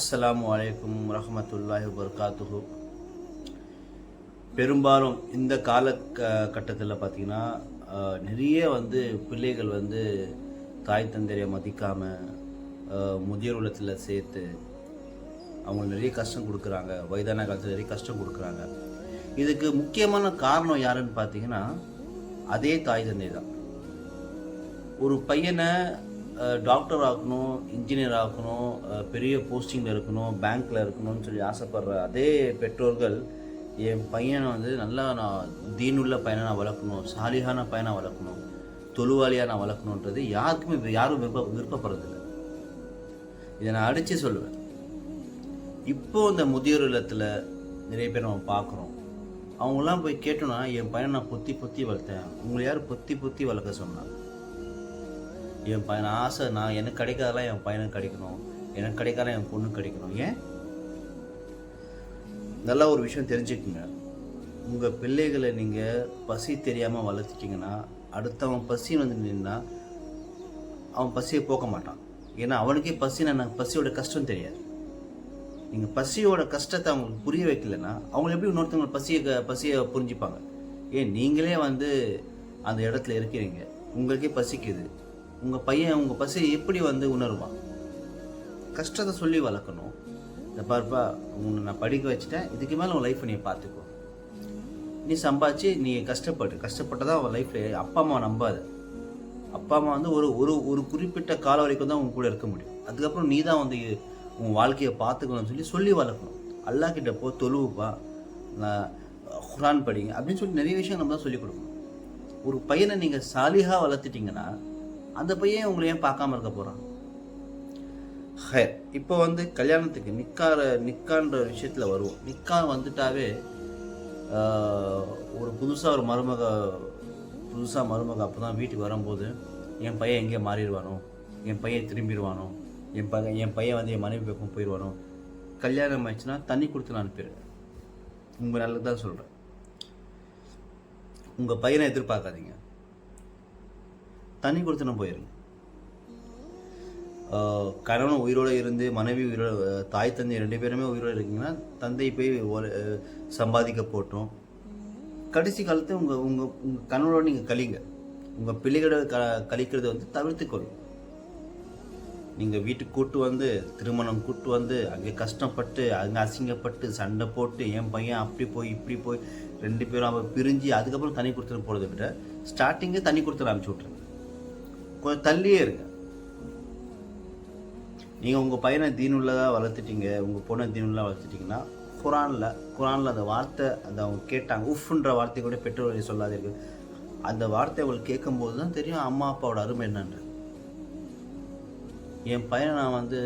அஸ்ஸலாமு அலைக்கும் ரஹமத்துல்லாஹி வர்காத்துஹு பெரும்பாலும் இந்த கால கட்டத்தில் பார்த்திங்கன்னா நிறைய வந்து பிள்ளைகள் வந்து தாய் தந்தையை மதிக்காமல் முதியோர் உள்ளத்தில் சேர்த்து அவங்க நிறைய கஷ்டம் கொடுக்குறாங்க. வயதான காலத்தில் நிறைய கஷ்டம் கொடுக்குறாங்க. இதுக்கு முக்கியமான காரணம் யாருன்னு பார்த்தீங்கன்னா அதே தாய் தந்தை தான் ஒரு பையனை டாக்டர் ஆக்கணும் இன்ஜினியர் ஆக்கணும் பெரிய போஸ்டிங்கில் இருக்கணும் பேங்க்கில் இருக்கணும்னு சொல்லி ஆசைப்படுற அதே பெற்றோர்கள் என் பையனை வந்து நல்லா நான் தீனுள்ள பையனை நான் வளர்க்கணும் சாலிகான பையனை வளர்க்கணும் தொழுவாளியாக நான் வளர்க்கணுன்றது யாருக்குமே யாரும் விருப்ப விருப்பப்படுறதில்லை. இதை நான் அடித்து சொல்லுவேன். இப்போ இந்த முதியோர் இல்லத்தில் நிறைய பேர் நம்ம பார்க்குறோம் அவங்களாம் போய் கேட்டோன்னா என் பையனை நான் பொத்தி பொத்தி வளர்த்தேன். உங்களை யார் பொத்தி பொத்தி வளர்க்க சொன்னாங்க. என் பையன் ஆசை நான் எனக்கு கிடைக்காதெல்லாம் என் பையனுக்கு கிடைக்கணும். எனக்கு கிடைக்காத என் பொண்ணுக்கு கிடைக்கணும். ஏன்? நல்லா ஒரு விஷயம் தெரிஞ்சுக்குங்க. உங்கள் பிள்ளைகளை நீங்கள் பசி தெரியாமல் வளர்த்துட்டிங்கன்னா அடுத்தவன் பசி வந்து நின்னா அவன் பசியை போக்க மாட்டான். ஏன்னா அவனுக்கே பசின்னு எனக்கு பசியோட கஷ்டம் தெரியாது. நீங்கள் பசியோட கஷ்டத்தை அவங்களுக்கு புரிய வைக்கலன்னா அவங்க எப்படி இன்னொருத்தவங்க பசியை க- பசியை புரிஞ்சுப்பாங்க? ஏன் நீங்களே வந்து அந்த இடத்துல இருக்கிறீங்க. உங்களுக்கே பசிக்குது. உங்கள் பையன் உங்கள் பசியை எப்படி வந்து உணருவான்? கஷ்டத்தை சொல்லி வளர்க்கணும். இந்த பார்ப்பா உன்னை நான் படிக்க வச்சுட்டேன். இதுக்கு மேலே உன் லைஃப்பை நீ பார்த்துக்கோ. நீ சம்பாதிச்சு நீ கஷ்டப்பட்டு கஷ்டப்பட்டதான் அவன் லைஃப்பில் அப்பா அம்மா நம்பாத. அப்பா அம்மா வந்து ஒரு ஒரு ஒரு குறிப்பிட்ட கால வரைக்கும் தான் உன் கூட இருக்க முடியும். அதுக்கப்புறம் நீ தான் வந்து உன் வாழ்க்கையை பார்த்துக்கணும்னு சொல்லி சொல்லி வளர்க்கணும். அல்லாஹ் கிட்ட போ தொழுவுப்பா நான் குரான் படிங்க. அப்படின்னு சொல்லி நிறைய விஷயம் நம்ம தான் சொல்லிக் கொடுக்கணும். ஒரு பையனை நீங்கள் சாலிஹா வளர்த்துட்டீங்கன்னா அந்த பையன் உங்களை ஏன் பார்க்காம இருக்க போகிறான் ஹே இப்போ வந்து கல்யாணத்துக்கு நிக்கார நிக்கான்ற விஷயத்தில் வருவோம். நிக்கா வந்துட்டாவே ஒரு புதுசாக ஒரு மருமக புதுசாக மருமக அப்போ தான் வீட்டுக்கு வரும்போது என் பையன் எங்கேயே மாறிடுவானோ என் பையன் திரும்பிடுவானோ என் பையன் என் பையன் வந்து என் மனைவி பக்கம் போயிடுவானோ கல்யாணம் ஆயிடுச்சுன்னா தண்ணி கொடுத்து நான் அனுப்பிடுறேன். உங்கள் நல்லது தான் சொல்கிறேன் உங்கள் பையனை எதிர்பார்க்காதீங்க. தண்ணி கொடுத்து நான் போயிருங்க கணவன் உயிரோடு இருந்து மனைவி உயிரோட தாய் தந்தை ரெண்டு பேருமே உயிரோடு இருக்கீங்கன்னா தந்தை போய் ஒரு சம்பாதிக்க போட்டோம். கடைசி காலத்தை உங்கள் உங்கள் உங்கள் கணவனோட நீங்கள் கழிங்க. உங்கள் பிள்ளைகளோட க கழிக்கிறத வந்து தவிர்த்துக்கொள்ளும் நீங்கள் வீட்டுக்கு கூட்டு வந்து திருமணம் கூட்டு வந்து அங்கே கஷ்டப்பட்டு அங்கே அசிங்கப்பட்டு சண்டை போட்டு என் பையன் அப்படி போய் இப்படி போய் ரெண்டு பேரும் அவன் பிரிஞ்சு அதுக்கப்புறம் தண்ணி கொடுத்துட்டு போகிறத விட ஸ்டார்டிங்கே தண்ணி கொடுத்துட்டு அனுப்பிச்சி விட்ருங்க கொஞ்சம் தள்ளியே இருங்க. நீங்கள் உங்கள் பையனை தீனுள்ளதாக வளர்த்துட்டீங்க உங்கள் பொண்ணை தீனுள்ளதாக வளர்த்துட்டீங்கன்னா குரானில் குரானில் அந்த வார்த்தை அந்த அவங்க கேட்டாங்க உஃப்ன்ற வார்த்தை கூட பெற்றோர்களை சொல்லாதீர்கள். அந்த வார்த்தை அவங்களுக்கு கேட்கும்போது தான் தெரியும் அம்மா அப்பாவோட அருமை என்னன்ற என் பையனை நான் வந்து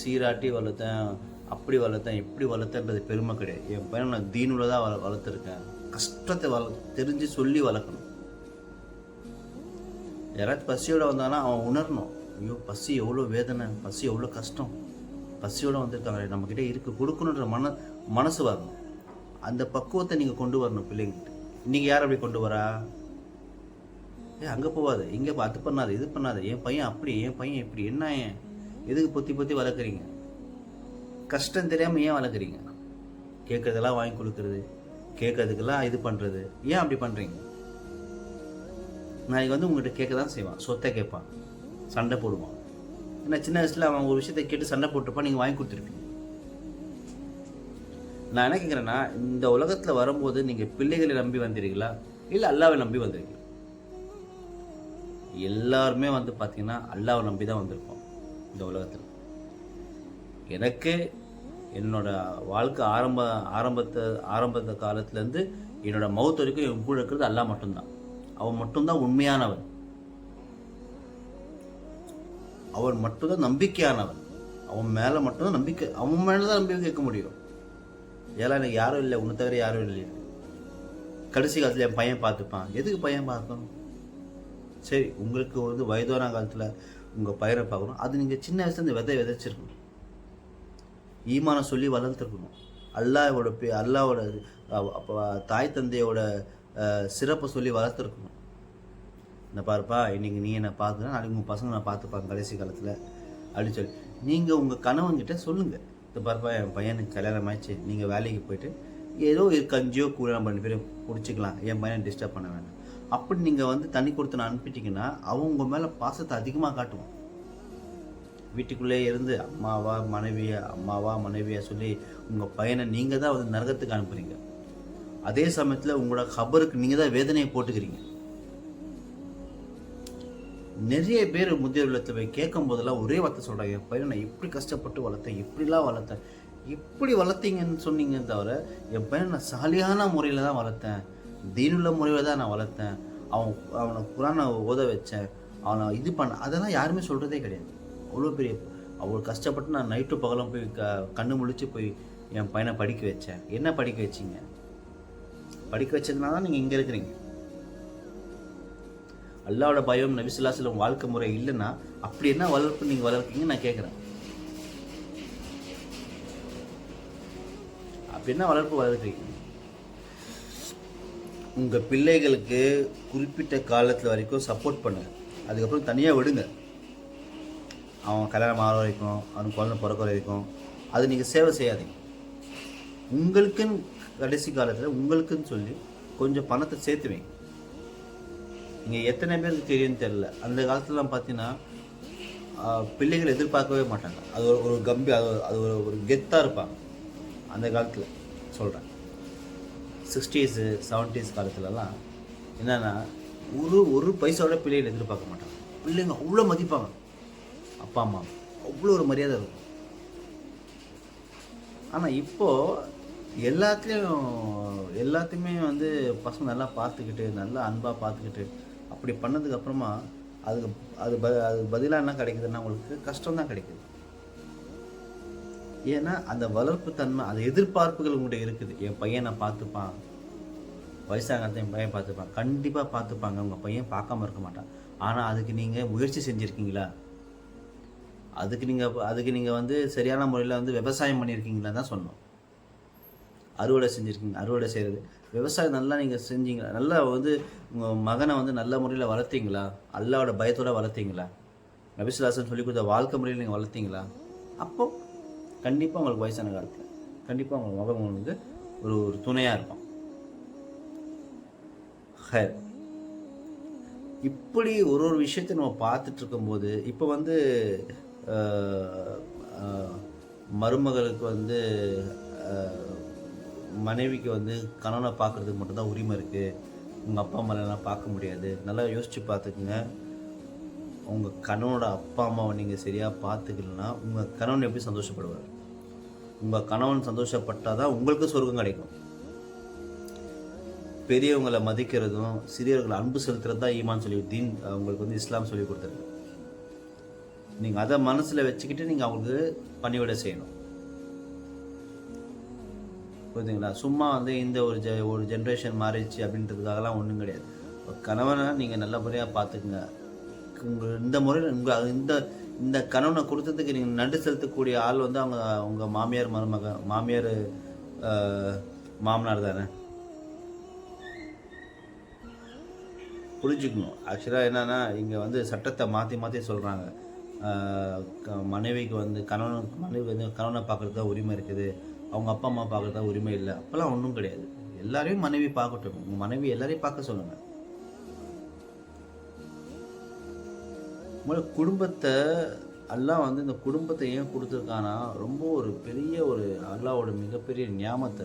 சீராட்டி வளர்த்தேன் அப்படி வளர்த்தேன் இப்படி வளர்த்தேன்றது பெருமை கிடையாது. என் பையனை நான் தீனுள்ளதாக வள வளர்த்துருக்கேன். கஷ்டத்தை வள தெரிஞ்சு சொல்லி வளர்க்கணும். யாராச்சும் பசியோட வந்தானா அவன் உணரணும். ஐயோ பசி எவ்வளோ வேதனை பசி எவ்வளோ கஷ்டம். பசியோட வந்திருக்காங்க நம்மக்கிட்ட இருக்குது கொடுக்கணுன்ற மன மனசு வரணும். அந்த பக்குவத்தை நீங்கள் கொண்டு வரணும் பிள்ளைங்கிட்ட நீங்கள் யார் அப்படி கொண்டு வரா? ஏ அங்கே போகாது இங்கே அது பண்ணாது இது பண்ணாது. என் பையன் அப்படி என் பையன் இப்படி என்ன ஏன்? எதுக்கு பொத்தி பொத்தி வளர்க்குறீங்க? கஷ்டம் தெரியாமல் ஏன் வளர்க்குறீங்க? கேட்குறதெல்லாம் வாங்கி கொடுக்குறது கேட்கறதுக்கெல்லாம் இது பண்ணுறது ஏன் அப்படி பண்ணுறீங்க நாளைக்கு வந்து உங்கள்கிட்ட கேட்க தான் செய்வான். சொத்தை கேட்பான். சண்டை போடுவான். ஏன்னா சின்ன வயசில் அவன் ஒரு விஷயத்தை கேட்டு சண்டை போட்டிருப்பான் நீங்கள் வாங்கி கொடுத்துருப்பீங்க. நான் என்ன கேட்குறேன்னா இந்த உலகத்தில் வரும்போது நீங்கள் பிள்ளைகளை நம்பி வந்தீர்களா? இல்லை அல்லாவை நம்பி வந்திருக்கீங்க எல்லாருமே வந்து பார்த்தீங்கன்னா அல்லாவை நம்பி தான் வந்திருப்போம் இந்த உலகத்தில். எனக்கு என்னோட வாழ்க்கை ஆரம்ப ஆரம்பத்தை ஆரம்பத்த காலத்துலேருந்து என்னோடய மௌத் வரைக்கும் என் கூட இருக்கிறது அல்லாஹ் மட்டும்தான். அவன் மட்டும்தான் உண்மையானவன். அவன் மட்டும்தான் நம்பிக்கையானவன். அவன் மேலே மட்டும்தான் நம்பிக்கை அவன் மேலே தான் நம்பிக்கை கேட்க முடியும். ஏன்னா எனக்கு யாரும் இல்லை உன்னை தவிர யாரும் இல்லை. கடைசி காலத்தில் என் பையன் பார்த்துப்பான். எதுக்கு பையன் பார்க்கணும்? சரி உங்களுக்கு வந்து வயதான காலத்தில் உங்கள் பயிரை பார்க்கணும். அது நீங்கள் சின்ன வயசுலேருந்து விதை விதைச்சிருக்கணும். ஈமானம் சொல்லி வளர்த்துருக்கணும். அல்லாவோட பே அல்லாவோட தாய் தந்தையோட சிறப்பை சொல்லி வளர்த்துருக்கணும். இந்த பாருப்பா இன்னைக்கு நீ என்னை பார்த்துனா நாளைக்கு உங்கள் பசங்க நான் பார்த்துப்பாங்க கடைசி காலத்தில் அப்படின்னு சொல்லி. நீங்கள் உங்கள் கணவன்கிட்ட சொல்லுங்கள் இந்த பாருப்பா என் பையனுக்கு கல்யாணம் ஆயிடுச்சு நீங்கள் வேலைக்கு போயிட்டு ஏதோ கஞ்சியோ கூட நம்ம ரெண்டு பேரும் குடிச்சிக்கலாம். என் பையனை டிஸ்டர்ப் பண்ண வேண்டாம். அப்படி நீங்கள் வந்து தண்ணி கொடுத்து நான் அனுப்பிட்டீங்கன்னா அவன் உங்கள் மேலே பாசத்தை அதிகமாக காட்டுவான். வீட்டுக்குள்ளே இருந்து அம்மாவா மனைவியா அம்மாவா மனைவியா சொல்லி உங்கள் பையனை நீங்கள் தான் வந்து நரகத்துக்கு அனுப்புகிறீங்க அதே சமயத்தில் உங்களோட கபருக்கு நீங்கள் தான் வேதனையை போட்டுக்கிறீங்க. நிறைய பேர் முதியோர் இல்லத்தில் போய் கேட்கும் போதெல்லாம் ஒரே வார்த்தை சொல்கிறாங்க என் பையனை நான் எப்படி கஷ்டப்பட்டு வளர்த்தேன் இப்படிலாம் வளர்த்தேன் எப்படி வளர்த்தீங்கன்னு சொன்னீங்க தவிர என் பையனை நான் சாலியான முறையில் தான் வளர்த்தேன் தீனுள்ள முறையில் தான் நான் வளர்த்தேன் அவன் அவனை குரானை ஓத வச்சேன் அவனை இது பண்ண அதெல்லாம் யாருமே சொல்கிறதே கிடையாது. அவ்வளோ பெரிய அவ்வளோ கஷ்டப்பட்டு நான் நைட்டு பகலும் போய் க கண்ணு முழிச்சு போய் என் பையனை படிக்க வச்சேன். என்ன படிக்க வச்சீங்க? படிக்க வச்சதுனால தான் நீங்கள் இங்கே இருக்கிறீங்க. அல்லாவோட பயம் நபிசுல்லாஸ்லம் வாழ்க்கை முறை இல்லைன்னா அப்படி என்ன வளர்ப்பு நீங்கள் வளர்க்கீங்கன்னு நான் கேட்குறேன். அப்படி என்ன வளர்ப்பு வளர்க்குறீங்க? உங்கள் பிள்ளைகளுக்கு குறிப்பிட்ட காலத்தில் வரைக்கும் சப்போர்ட் பண்ணுங்க. அதுக்கப்புறம் தனியாக விடுங்க. அவன் கல்யாணம் ஆகிற வரைக்கும் அவனுக்கு குழந்தை பிறக்கிற வரைக்கும் அது நீங்கள் சேவை செய்யாதீங்க. உங்களுக்குன்னு கடைசி காலத்தில் உங்களுக்குன்னு சொல்லி கொஞ்சம் பணத்தை சேர்த்து வைங்க நீங்கள் எத்தனை பேருக்கு தெரியும்னு தெரில அந்த காலத்துலலாம் பார்த்தீங்கன்னா பிள்ளைகள் எதிர்பார்க்கவே மாட்டாங்க. அது ஒரு ஒரு கம்பி அது ஒரு- அது ஒரு ஒரு கெத்தாக இருப்பாங்க. அந்த காலத்தில் சொல்கிறேன் சிக்ஸ்டீஸு செவன்ட்டீஸ் காலத்துலலாம் என்னென்னா ஒரு ஒரு பைசாவோட பிள்ளைகள் எதிர்பார்க்க மாட்டாங்க. பிள்ளைங்க அவ்வளோ மதிப்பாங்க. அப்பா அம்மா அவ்வளோ ஒரு மரியாதை இருக்கும். ஆனால் இப்போது எல்லாத்துலேயும் எல்லாத்தையுமே வந்து பசங்க நல்லா பார்த்துக்கிட்டு நல்லா அன்பாக பார்த்துக்கிட்டு அப்படி பண்ணதுக்கப்புறமா அதுக்கு அது ப அது பதிலாக என்ன கிடைக்குதுன்னா உங்களுக்கு கஷ்டம் தான் கிடைக்குது. ஏன்னா அந்த வளர்ப்பு தன்மை அந்த எதிர்பார்ப்புகள் உங்கள்கிட்ட இருக்குது. என் பையனை பார்த்துப்பான். வயசாகிறத என் பையன் பார்த்துப்பான். கண்டிப்பாக பார்த்துப்பாங்க. உங்கள் பையன் பார்க்காம இருக்க மாட்டான். ஆனால் அதுக்கு நீங்கள் முயற்சி செஞ்சுருக்கீங்களா? அதுக்கு நீங்கள் அதுக்கு நீங்கள் வந்து சரியான முறையில் வந்து விவசாயம் பண்ணியிருக்கீங்களா தான் சொன்னோம் அறுவடை செஞ்சுருக்கீங்க அறுவடை செய்கிறது விவசாயம் நல்லா நீங்கள் செஞ்சீங்களா? நல்லா வந்து உங்கள் மகனை வந்து நல்ல முறையில் வளர்த்தீங்களா? அல்லாவோட பயத்தோடு வளர்த்தீங்களா? நபிசுலாசன் சொல்லி கொடுத்த வாழ்க்கை முறையில் நீங்கள் வளர்த்தீங்களா? அப்போ கண்டிப்பாக உங்களுக்கு வயசான காலத்தில் கண்டிப்பாக உங்கள் மகன் உங்களுக்கு ஒரு ஒரு துணையாக இருக்கும். ஹேர். இப்படி ஒரு ஒரு விஷயத்தை நம்ம பார்த்துட்டு இருக்கும்போது இப்போ வந்து மருமகளுக்கு வந்து மனைவிக்கு வந்து கணவனை பார்க்குறதுக்கு மட்டும்தான் உரிமை இருக்குது உங்கள் அப்பா அம்மாலாம் பார்க்க முடியாது. நல்லா யோசித்து பார்த்துக்குங்க. உங்கள் கணவனோட அப்பா அம்மாவை நீங்கள் சரியாக பார்த்துக்கலன்னா உங்கள் கணவன் எப்படி சந்தோஷப்படுவார்? உங்கள் கணவன் சந்தோஷப்பட்டால் தான் உங்களுக்கு சொர்க்கம் கிடைக்கும். பெரியவங்களை மதிக்கிறதும் சிறியவர்களை அன்பு செலுத்துறது தான் ஈமான் சொல்லி தீன் அவங்களுக்கு வந்து இஸ்லாம் சொல்லி கொடுத்துருக்கு. நீங்கள் அதை மனசில் வச்சுக்கிட்டு நீங்கள் அவங்களுக்கு பணிவிட செய்யணும். புரியுதுங்களா? சும்மா வந்து இந்த ஒரு ஜெ ஒரு ஜென்ரேஷன் மாறிடுச்சு அப்படின்றதுக்காகலாம் ஒன்றும் கிடையாது. கணவனை நீங்கள் நல்லபடியாக பார்த்துக்குங்க. உங்கள் இந்த முறையில் உங்கள் இந்த இந்த கணவனை கொடுத்ததுக்கு நீங்கள் நண்டு செலுத்தக்கூடிய ஆள் வந்து அவங்க உங்கள் மாமியார் மருமக மாமியார் மாமனார் தானே? புரிஞ்சுக்கணும். ஆக்சுவலாக என்னென்னா இங்கே வந்து சட்டத்தை மாற்றி மாற்றி சொல்கிறாங்க மனைவிக்கு வந்து கணவனுக்கு மனைவி வந்து கணவனை பார்க்குறது தான் உரிமை இருக்குது. அவங்க அப்பா அம்மா பார்க்குறதா உரிமை இல்லை. அப்போல்லாம் ஒன்றும் கிடையாது. எல்லாரையும் மனைவி பார்க்கட்டும். உங்கள் மனைவி எல்லாரையும் பார்க்க சொல்லுங்கள் முதல்ல குடும்பத்தை அல்லாஹ் வந்து இந்த குடும்பத்தை ஏன் கொடுத்துருக்கானா ரொம்ப ஒரு பெரிய ஒரு அல்லாவோட மிகப்பெரிய ஞாபகத்தை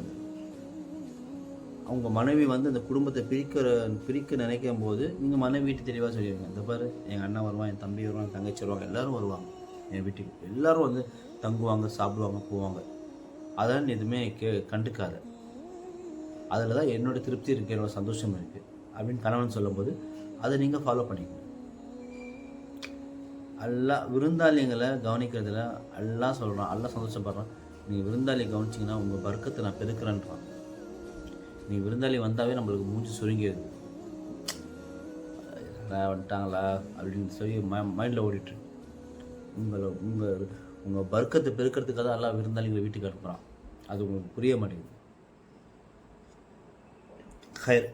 அவங்க மனைவி வந்து இந்த குடும்பத்தை பிரிக்கிற பிரிக்க நினைக்கும் போது நீங்கள் மனைவி வீட்டு தெளிவாக சொல்லிடுங்க இந்த பாரு எங்கள் அண்ணன் வருவான் என் தம்பி வருவான் என் தங்கச்சி வருவாங்க எல்லோரும் வருவாங்க. என் வீட்டுக்கு எல்லாரும் வந்து தங்குவாங்க சாப்பிடுவாங்க போவாங்க. அதெல்லாம் நீ எதுவுமே கே கண்டுக்காத. அதில் தான் என்னோட திருப்தி இருக்குது என்னோட சந்தோஷம் இருக்குது அப்படின்னு கணவன் சொல்லும்போது அதை நீங்கள் ஃபாலோ பண்ணிக்கணும் எல்லா விருந்தாளிங்களை கவனிக்கிறதுல எல்லாம் சொல்கிறான் எல்லாம் சந்தோஷப்படுறான். நீங்கள் விருந்தாளியை கவனிச்சிங்கன்னா உங்கள் வர்க்கத்தை நான் பெருக்கிறேன்றான். நீ விருந்தாளி வந்தாவே நம்மளுக்கு மூஞ்சி சுருங்கிடுது வந்துட்டாங்களா? அப்படின்னு சொல்லி ம மைண்டில் ஓடிட்டு உங்களை உங்கள் உங்கள் வர்க்கத்தை பெருக்கிறதுக்காக தான் எல்லாம் விருந்தாளிகளை வீட்டுக்கு அனுப்புகிறான் அது உங்களுக்கு புரிய மாட்டேங்குது. ஹயர்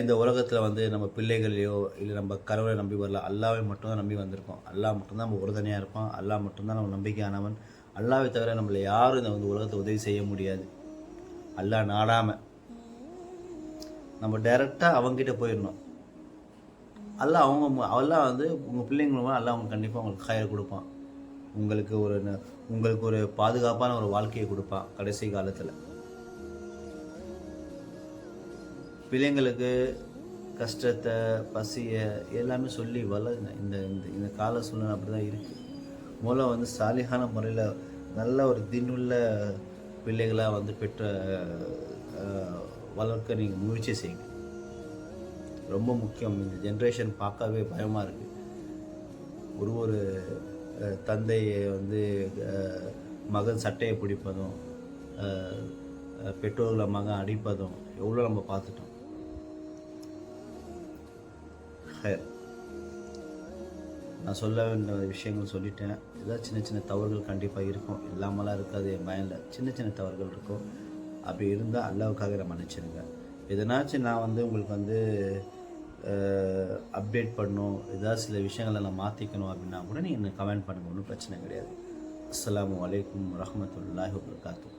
இந்த உலகத்தில் வந்து நம்ம பிள்ளைகளையோ இல்லை நம்ம கடவுளை நம்பி வரல அல்லாவை மட்டும்தான் நம்பி வந்திருக்கோம். அல்லாஹ் மட்டும்தான் நம்ம உறுதுணையாக இருப்பான். அல்லா மட்டும்தான் நம்ம நம்பிக்கையானவன். அல்லாவை தவிர நம்மளை யாரும் இந்த வந்து உலகத்தை உதவி செய்ய முடியாது. அல்லாஹ் நாடாமல் நம்ம டைரெக்டாக அவங்ககிட்ட போயிடணும். அல்லாஹ் அவங்க அல்லா வந்து உங்கள் பிள்ளைங்களும் மூலமாக அவங்க கண்டிப்பாக அவங்களுக்கு கயிறு கொடுப்பான். உங்களுக்கு ஒரு ந- உங்களுக்கு ஒரு பாதுகாப்பான ஒரு வாழ்க்கையை கொடுப்பான் கடைசி காலத்தில். பிள்ளைங்களுக்கு கஷ்டத்தை பசியை எல்லாமே சொல்லி வளருங்க. இந்த இந்த இந்த கால சூழ்நிலை அப்படி தான் இருக்குது மூலம் வந்து சாலிகான முறையில் நல்ல ஒரு தின்னுள்ள பிள்ளைகளாக வந்து பெற்ற வளர்க்க நீங்கள் முயற்சி செய்யுங்க. ரொம்ப முக்கியம். இந்த ஜென்ரேஷன் பார்க்கவே பயமாக இருக்குது ஒரு ஒரு தந்தையை வந்து மகன் சட்டையை பிடிப்பதும் பெற்றோர்களை மகன் அடிப்பதும் எவ்வளோ நம்ம பார்த்துட்டோம். நான் சொல்ல வேண்டிய விஷயங்கள் சொல்லிட்டேன். ஏதாவது சின்ன சின்ன தவறுகள் கண்டிப்பாக இருக்கும். இல்லாமலாம் இருக்காது என் பயனில். சின்ன சின்ன தவறுகள் இருக்கும். அப்படி இருந்தால் அல்லாவுக்காக நான் மன்னிச்சிருங்க. எதனாச்சும் நான் வந்து உங்களுக்கு வந்து அப்டேட் பண்ணணும் ஏதாவது சில விஷயங்களை நான் மாற்றிக்கணும் அப்படின்னா கூட நீங்கள் கமெண்ட் பண்ணுங்க ஒன்றும் பிரச்சனை கிடையாது. அஸ்லாம் வலைக்கம் வரமத்துல்லாஹி வபர்காத்தூ